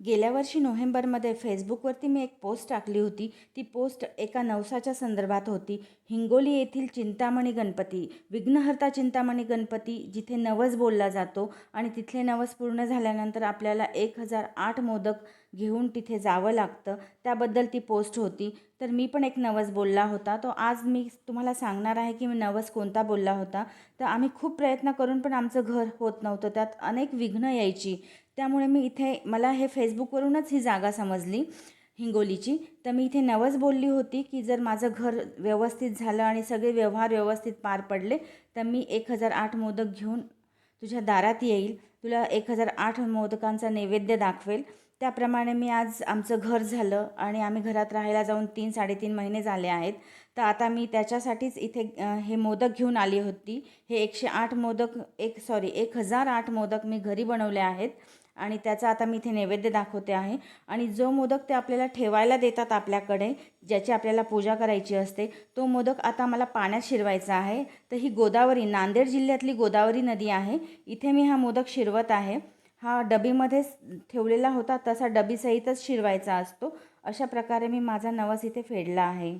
गेल्या वर्षी नोव्हेंबरमध्ये फेसबुकवरती मी एक पोस्ट टाकली होती. ती पोस्ट एका नवसाच्या संदर्भात होती. हिंगोली येथील चिंतामणी गणपती विघ्नहर्ता चिंतामणी गणपती जिथे नवस बोलला जातो आणि तिथले नवस पूर्ण झाल्यानंतर आपल्याला एक हजार आठ मोदक घेऊन तिथे जावं लागतं. त्याबद्दल ती पोस्ट होती. तर मी पण एक नवस बोलला होता. तो आज मी तुम्हाला सांगणार आहे की मी नवस कोणता बोलला होता. तर आम्ही खूप प्रयत्न करून पण आमचं घर होत नव्हतं. त्यात अनेक विघ्न यायची. त्यामुळे मी इथे मला हे फेसबुकवरूनच ही जागा समजली हिंगोलीची. तर मी इथे नवस बोलली होती की जर माझं घर व्यवस्थित झालं आणि सगळे व्यवहार व्यवस्थित पार पडले तर मी एक हजार आठ मोदक घेऊन तुझ्या दारात येईल. तुला एक हजार आठ मोदकांचा नैवेद्य दाखवेल. त्याप्रमाणे मी आज आमचं घर झालं आणि आम्ही घरात राहायला जाऊन तीन साडेतीन महिने झाले आहेत. तर आता मी त्याच्यासाठीच इथे हे मोदक घेऊन आली होती. हे एकशे आठ मोदक एक सॉरी एक हजार आठ मोदक मी घरी बनवले आहेत आणि त्याचा आता मी इथे नैवेद्य दाखवते आहे. आणि जो मोदक ते आपल्याला ठेवायला देतात आपल्याकडे ज्याची आपल्याला पूजा करायची असते तो मोदक आता मला पाण्यात शिरवायचा आहे. तर ही गोदावरी नांदेड जिल्ह्यातली गोदावरी नदी आहे. इथे मी हा मोदक शिरवत आहे. हा डबीमध्येच ठेवलेला होता तसा डबीसहितच शिरवायचा असतो. अशा प्रकारे मी माझा नवस इथे फेडला आहे.